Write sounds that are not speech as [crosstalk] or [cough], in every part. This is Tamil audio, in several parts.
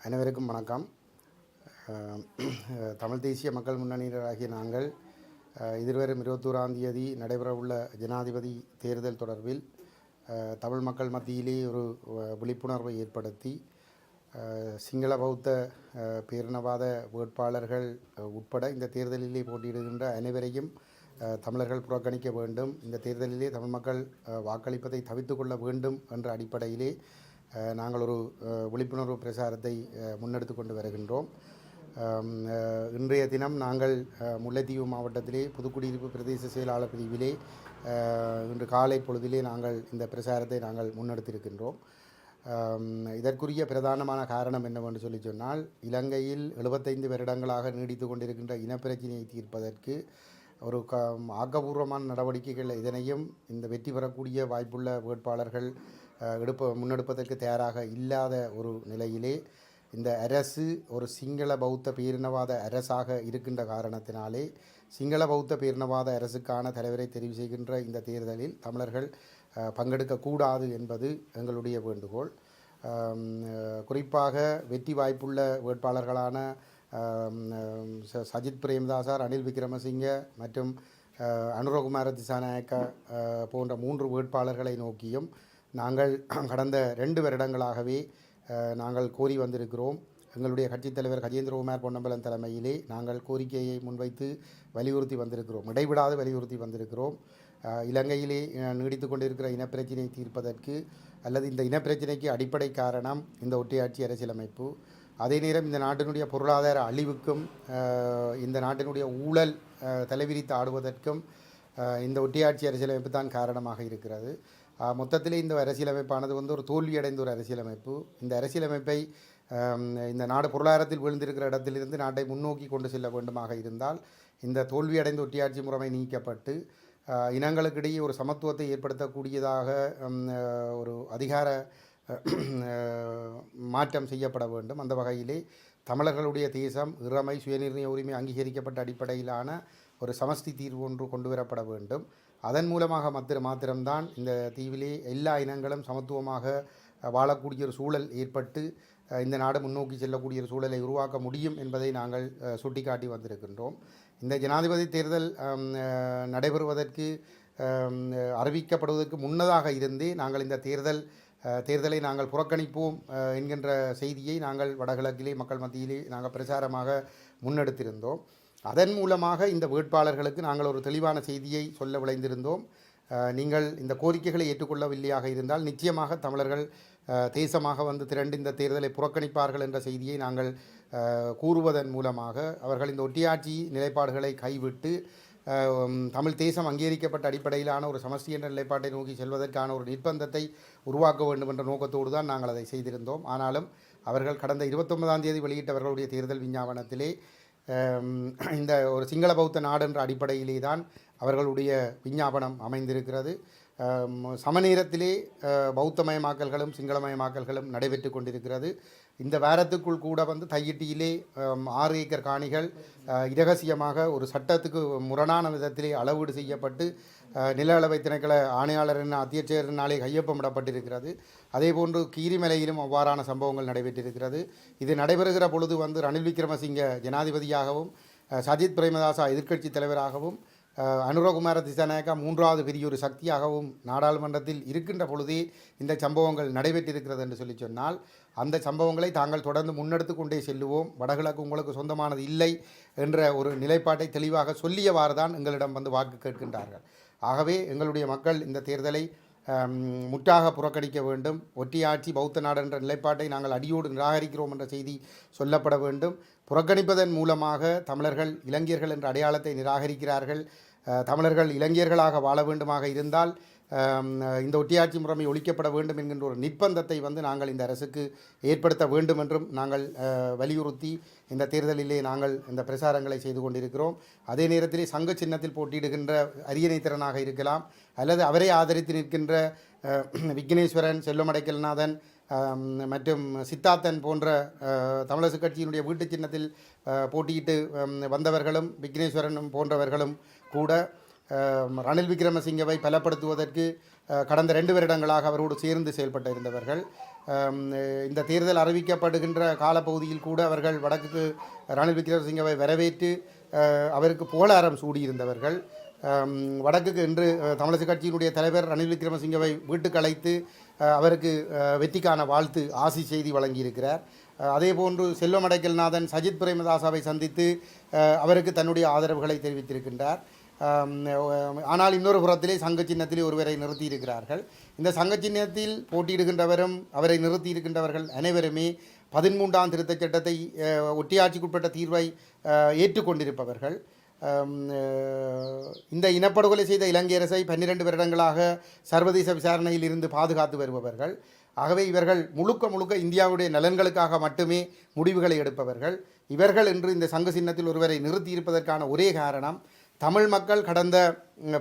அனைவருக்கும் வணக்கம். தமிழ் தேசிய மக்கள் முன்னணியினராகிய நாங்கள் அஹ், எதிர்வரும் இருபத்தோராம் தேதி நடைபெறவுள்ள ஜனாதிபதி தேர்தல் தொடர்பில் தமிழ் மக்கள் மத்தியிலே ஒரு விழிப்புணர்வை ஏற்படுத்தி சிங்கள பௌத்த பேரினவாத வேட்பாளர்கள் உட்பட இந்த தேர்தலிலே போட்டியிடுகின்ற அனைவரையும் தமிழர்கள் புறக்கணிக்க வேண்டும். இந்த தேர்தலிலே தமிழ் மக்கள் வாக்களிப்பதை தவிர்த்து கொள்ள வேண்டும் என்ற அடிப்படையிலே நாங்கள் ஒரு விழிப்புணர்வு பிரசாரத்தை முன்னெடுத்து கொண்டு வருகின்றோம். இன்றைய தினம் நாங்கள் முல்லைத்தீவு மாவட்டத்திலே புதுக்குடியிருப்பு பிரதேச செயலாளர் பிரிவிலே இன்று காலை பொழுதிலே நாங்கள் இந்த பிரசாரத்தை நாங்கள் முன்னெடுத்திருக்கின்றோம். இதற்குரிய பிரதானமான காரணம் என்னவென்று சொல்லி சொன்னால் இலங்கையில் எழுபத்தைந்து வருடங்களாக நீடித்து கொண்டிருக்கின்ற இனப்பிரச்சினையை தீர்ப்பதற்கு ஒரு க ஆக்கபூர்வமான நடவடிக்கைகள் இதனையும் இந்த வெற்றி பெறக்கூடிய வாய்ப்புள்ள வேட்பாளர்கள் எடுப்ப முன்னெடுப்பதற்கு தயாராக இல்லாத ஒரு நிலையிலே இந்த அரசு ஒரு சிங்கள பௌத்த பேரினவாத அரசாக இருக்கின்ற காரணத்தினாலே சிங்கள பௌத்த பேரினவாத அரசுக்கான தலைவரை தெரிவு செய்கின்ற இந்த தேர்தலில் தமிழர்கள் பங்கெடுக்கக்கூடாது என்பது எங்களுடைய வேண்டுகோள். குறிப்பாக வெற்றி வாய்ப்புள்ள வேட்பாளர்களான சஜித் பிரேமதாசா ரணில் விக்ரமசிங்க மற்றும் அனுரகுமார திசாநாயக்கா போன்ற மூன்று வேட்பாளர்களை நோக்கியும் நாங்கள் [clears throat] கடந்த ரெண்டு வருடங்களாகவே நாங்கள் கோரி வந்திருக்கிறோம். எங்களுடைய கட்சித் தலைவர் கஜேந்திரகுமார் பொன்னம்பலம் தலைமையிலே நாங்கள் கோரிக்கையை முன்வைத்து வலியுறுத்தி வந்திருக்கிறோம். இடைவிடாது வலியுறுத்தி வந்திருக்கிறோம். இலங்கையிலே நீடித்து கொண்டிருக்கிற இனப்பிரச்சினை தீர்ப்பதற்கு அல்லது இந்த இனப்பிரச்சினைக்கு அடிப்படை காரணம் இந்த ஒட்டியாட்சி அரசியலமைப்பு. அதே நேரம் இந்த நாட்டினுடைய பொருளாதார அழிவுக்கும் இந்த நாட்டினுடைய ஊழல் தலைவிரித்து ஆடுவதற்கும் இந்த ஒட்டியாட்சி அரசியலமைப்பு தான் காரணமாக இருக்கிறது. மொத்தத்திலே இந்த அரசியலமைப்பானது வந்து ஒரு தோல்வியடைந்த ஒரு அரசியலமைப்பு. இந்த அரசியலமைப்பை இந்த நாடு பொருளாதாரத்தில் விழுந்திருக்கிற இடத்திலிருந்து நாட்டை முன்னோக்கி கொண்டு செல்ல வேண்டுமாக இருந்தால் இந்த தோல்வியடைந்த ஒட்டியாட்சி முறைமை நீக்கப்பட்டு இனங்களுக்கிடையே ஒரு சமத்துவத்தை ஏற்படுத்தக்கூடியதாக ஒரு அதிகார மாற்றம் செய்யப்பட வேண்டும். அந்த வகையிலே தமிழர்களுடைய தேசம் இறமை சுயநிர்ணய உரிமை அங்கீகரிக்கப்பட்ட அடிப்படையிலான ஒரு சமஸ்தி தீர்வு ஒன்று கொண்டு வரப்பட வேண்டும். அதன் மூலமாக மாத்திர மாத்திரம்தான் இந்த தீவிலே எல்லா இனங்களும் சமத்துவமாக வாழக்கூடிய ஒரு சூழல் ஏற்பட்டு இந்த நாடு முன்னோக்கி செல்லக்கூடிய ஒரு சூழலை உருவாக்க முடியும் என்பதை நாங்கள் சுட்டிக்காட்டி வந்திருக்கின்றோம். இந்த ஜனாதிபதி தேர்தல் நடைபெறுவதற்கு அறிவிக்கப்படுவதற்கு முன்னதாக இருந்தே நாங்கள் இந்த தேர்தல் தேர்தலை நாங்கள் புறக்கணிப்போம் என்கின்ற செய்தியை நாங்கள் வடகிழக்கிலே மக்கள் மத்தியிலே நாங்கள் பிரச்சாரமாக முன்னெடுத்திருந்தோம். அதன் மூலமாக இந்த வேட்பாளர்களுக்கு நாங்கள் ஒரு தெளிவான செய்தியை சொல்ல விளைந்திருந்தோம் நீங்கள் இந்த கோரிக்கைகளை ஏற்றுக்கொள்ளவில்லையாக இருந்தால் நிச்சயமாக தமிழர்கள் தேசமாக வந்து திரண்டு இந்த தேர்தலை புறக்கணிப்பார்கள் என்ற செய்தியை நாங்கள் கூறுவதன் மூலமாக அவர்கள் இந்த ஒட்டியாட்சி நிலைப்பாடுகளை கைவிட்டு தமிழ் தேசம் அங்கீகரிக்கப்பட்ட அடிப்படையிலான ஒரு சமஷ்டி என்ற நிலைப்பாட்டை நோக்கி செல்வதற்கான ஒரு நிர்பந்தத்தை உருவாக்க வேண்டும் என்ற நோக்கத்தோடு தான் நாங்கள் அதை செய்திருந்தோம். ஆனாலும் அவர்கள் கடந்த இருபத்தொன்பதாம் தேதி வெளியிட்டவர்களுடைய தேர்தல் விஞ்ஞாபனத்திலே இந்த ஒரு சிங்கள பௌத்த நாடு என்ற அடிப்படையிலே தான் அவர்களுடைய விஞ்ஞாபனம் அமைந்திருக்கிறது. சமநேரத்திலே பௌத்தமயமாக்கல்களும் சிங்களமயமாக்கல்களும் நடைபெற்று கொண்டிருக்கிறது. இந்த வாரத்துக்குள் கூட வந்து தையிட்டியிலே ஆறு ஏக்கர் காணிகள் இரகசியமாக ஒரு சட்டத்துக்கு முரணான விதத்திலே அளவீடு செய்யப்பட்டு நில அளவை திணைக்கள ஆணையாளரின் அத்தியட்சரினாலே கையொப்பமிடப்பட்டிருக்கிறது. அதேபோன்று கீரிமலையிலும் அவ்வாறான சம்பவங்கள் நடைபெற்றிருக்கிறது. இது நடைபெறுகிற பொழுது வந்து ரணில் விக்ரமசிங்க ஜனாதிபதியாகவும் சஜித் பிரேமதாசா எதிர்க்கட்சி தலைவராகவும் அனுரகுமார திசாநாயக்கா மூன்றாவது பெரிய ஒரு சக்தியாகவும் நாடாளுமன்றத்தில் இருக்கின்ற பொழுதே இந்த சம்பவங்கள் நடைபெற்றிருக்கிறது என்று சொல்லி சொன்னால் அந்த சம்பவங்களை தாங்கள் தொடர்ந்து முன்னெடுத்து கொண்டே செல்லுவோம். வடகிழக்கு உங்களுக்கு சொந்தமானது இல்லை என்ற ஒரு நிலைப்பாட்டை தெளிவாக சொல்லியவாறு தான் எங்களிடம் வந்து வாக்கு கேட்கின்றார்கள். ஆகவே எங்களுடைய மக்கள் இந்த தேர்தலை முற்றாக புறக்கணிக்க வேண்டும். ஒற்றியாட்சி பௌத்த நாடு என்ற நிலைப்பாட்டை நாங்கள் அடியோடு நிராகரிக்கிறோம் என்ற செய்தி சொல்லப்பட வேண்டும். புறக்கணிப்பதன் மூலமாக தமிழர்கள் இளைஞர்கள் என்ற அடையாளத்தை நிராகரிக்கிறார்கள். தமிழர்கள் இளைஞர்களாக வாழ வேண்டுமாக இருந்தால் இந்த ஒட்டியாட்சி முறைமை ஒழிக்கப்பட வேண்டும் என்கின்ற ஒரு நிர்பந்தத்தை வந்து நாங்கள் இந்த அரசுக்கு ஏற்படுத்த வேண்டும் என்றும் நாங்கள் வலியுறுத்தி இந்த தேர்தலிலே நாங்கள் இந்த பிரசாரங்களை செய்து கொண்டிருக்கிறோம். அதே நேரத்திலே சங்க சின்னத்தில் போட்டியிடுகின்ற அரியணை திறனாக இருக்கலாம் அல்லது அவரை ஆதரித்து நிற்கின்ற விக்னேஸ்வரன் செல்வமடைக்கல்நாதன் மற்றும் சித்தார்த்தன் போன்ற தமிழரசு கட்சியினுடைய வீட்டு சின்னத்தில் போட்டியிட்டு வந்தவர்களும் விக்னேஸ்வரனும் போன்றவர்களும் கூட ரணில் விக்ரமசிங்கவை பலப்படுத்துவதற்கு கடந்த ரெண்டு வருடங்களாக அவரோடு சேர்ந்து செயல்பட்டு இருந்தவர்கள் இந்த தேர்தல் அறிவிக்கப்படுகின்ற காலப்பகுதியில் கூட அவர்கள் வடக்கு ரணில் விக்ரமசிங்கவை வரவேற்று அவருக்கு புகழாரம் சூடியிருந்தவர்கள். வடக்குக்கு இன்று தமிழக கட்சியினுடைய தலைவர் ரணில் விக்ரமசிங்கவை வீட்டுக்கு அழைத்து அவருக்கு வெற்றிக்கான வாழ்த்து ஆசி செய்தி வழங்கியிருக்கிறார். அதே போன்று செல்வமடைக்கல்நாதன் சஜித் பிரேமதாசாவை சந்தித்து அவருக்கு தன்னுடைய ஆதரவுகளை தெரிவித்திருக்கின்றார். ஆனால் இன்னொரு புறத்திலே சங்க சின்னத்திலே ஒருவரை நிறுத்தியிருக்கிறார்கள். இந்த சங்க சின்னத்தில் போட்டியிடுகின்றவரும் அவரை நிறுத்தியிருக்கின்றவர்கள் அனைவருமே பதிமூன்றாம் திருத்தச் சட்டத்தை ஒட்டியாட்சிக்குட்பட்ட தீர்வை ஏற்றுக்கொண்டிருப்பவர்கள். இந்த இனப்படுகொலை செய்த இலங்கை அரசை பன்னிரண்டு வருடங்களாக சர்வதேச விசாரணையில் இருந்து பாதுகாத்து வருபவர்கள். ஆகவே இவர்கள் முழுக்க முழுக்க இந்தியாவுடைய நலன்களுக்காக மட்டுமே முடிவுகளை எடுப்பவர்கள். இவர்கள் என்று இந்த சங்க சின்னத்தில் ஒருவரை நிறுத்தியிருப்பதற்கான ஒரே காரணம் தமிழ் மக்கள் கடந்த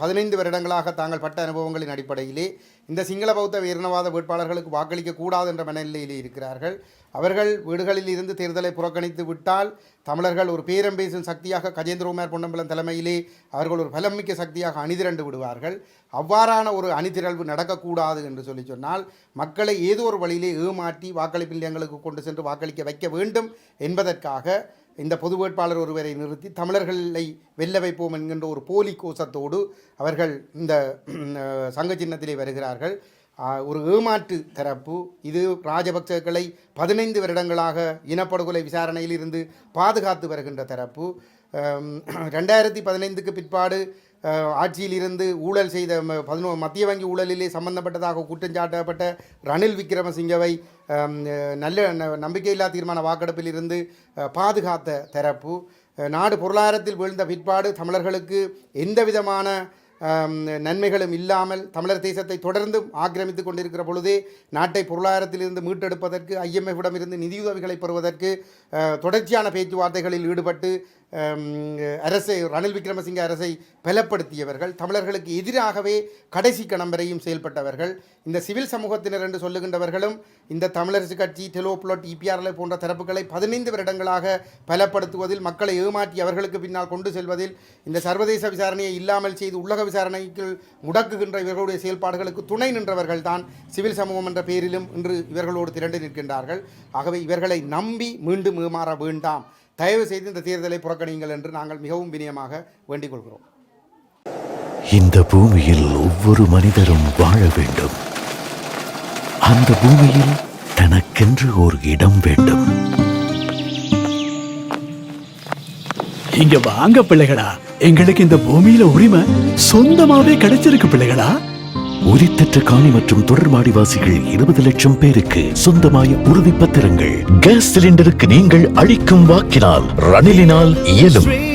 பதினைந்து வருடங்களாக தாங்கள் பட்ட அனுபவங்களின் அடிப்படையிலே இந்த சிங்கள பௌத்த வீரணவாத வேட்பாளர்களுக்கு வாக்களிக்க கூடாது என்ற மனநிலையிலே இருக்கிறார்கள். அவர்கள் வீடுகளில் இருந்து தேர்தலை புறக்கணித்து விட்டால் தமிழர்கள் ஒரு பேரம் பேசும் சக்தியாக கஜேந்திரகுமார் பொன்னம்பலம் தலைமையிலே அவர்கள் ஒரு பலமிக்க சக்தியாக அணிதிரண்டு விடுவார்கள். அவ்வாறான ஒரு அணிதிரழ்வு நடக்கக்கூடாது என்று சொல்லி சொன்னால் மக்களை ஏதோ ஒரு வழியிலே ஏமாற்றி வாக்களிப்பு நிலையங்களுக்கு கொண்டு சென்று வாக்களிக்க வைக்க வேண்டும் என்பதற்காக இந்த பொது வேட்பாளர் ஒருவரை நிறுத்தி தமிழர்களை வெல்ல வைப்போம் என்கின்ற ஒரு போலி கோஷத்தோடு அவர்கள் இந்த சங்க சின்னத்திலே வருகிறார்கள். ஒரு ஏமாற்று தரப்பு. இது ராஜபக்சக்களை பதினைந்து வருடங்களாக இனப்படுகொலை விசாரணையில் இருந்து பாதுகாத்து வருகின்ற தரப்பு. ரெண்டாயிரத்தி பதினைந்துக்கு பிற்பாடு ஆட்சியிலிருந்து ஊழல் செய்த பதினோ மத்திய வங்கி ஊழலிலே சம்பந்தப்பட்டதாக குற்றஞ்சாட்டப்பட்ட ரணில் விக்ரமசிங்கவை நல்ல ந- நம்பிக்கையில்லா தீர்மான வாக்கெடுப்பில் இருந்து பாதுகாத்த தரப்பு நாடு பொருளாதாரத்தில் வீழ்ந்த பிற்பாடு தமிழர்களுக்கு எந்த விதமான நன்மைகளும் இல்லாமல் தமிழர் தேசத்தை தொடர்ந்து ஆக்கிரமித்து கொண்டிருக்கிற பொழுதே நாட்டை பொருளாதாரத்திலிருந்து மீட்டெடுப்பதற்கு ஐஎம்எஃபிடம் நிதியுதவிகளை பெறுவதற்கு தொடர்ச்சியான பேச்சுவார்த்தைகளில் ஈடுபட்டு அரசை ரணில் விக்ரமசிங்க அரசை பலப்படுத்தியவர்கள் தமிழர்களுக்கு எதிராகவே கடைசி கணம் வரையும் செயல்பட்டவர்கள் இந்த சிவில் சமூகத்தினர் என்று சொல்லுகின்றவர்களும் இந்த தமிழரசு கட்சி டெலோப்ளோட் இபிஆர்எல் போன்ற தரப்புகளை பதினைந்து வருடங்களாக பலப்படுத்துவதில் மக்களை ஏமாற்றி அவர்களுக்கு பின்னால் கொண்டு செல்வதில் இந்த சர்வதேச விசாரணையை இல்லாமல் செய்து உள்ளக விசாரணைக்கு முடக்குகின்ற இவர்களுடைய செயல்பாடுகளுக்கு துணை நின்றவர்கள் தான் சிவில் சமூகம் என்ற பெயரிலும் இன்று இவர்களோடு திரண்டு நிற்கின்றார்கள். ஆகவே இவர்களை நம்பி மீண்டும் ஏமாற வேண்டாம். தயவு செய்து இந்த தேர்தலை புறக்கணியுங்கள் என்று நாங்கள் மிகவும் வினயமாக வேண்டிக் கொள்கிறோம் இந்த பூமியில் ஒவ்வொரு மனிதரும் வாழ வேண்டும். அந்த பூமியில் தனக்கென்று ஒரு இடம் வேண்டும். இங்க வாங்க பிள்ளைகளா. எங்களுக்கு இந்த பூமியில உரிமை சொந்தமாவே கிடைச்சிருக்கு பிள்ளைகளா. உரித்தற்ற காணி மற்றும் தொடர்வாடிவாசிகள் இருபது லட்சம் பேருக்கு சொந்தமாய உறுதிப்பத்திரங்கள். கேஸ் சிலிண்டருக்கு நீங்கள் அளிக்கும் வாக்கினால் ரணிலினால் இயலும்.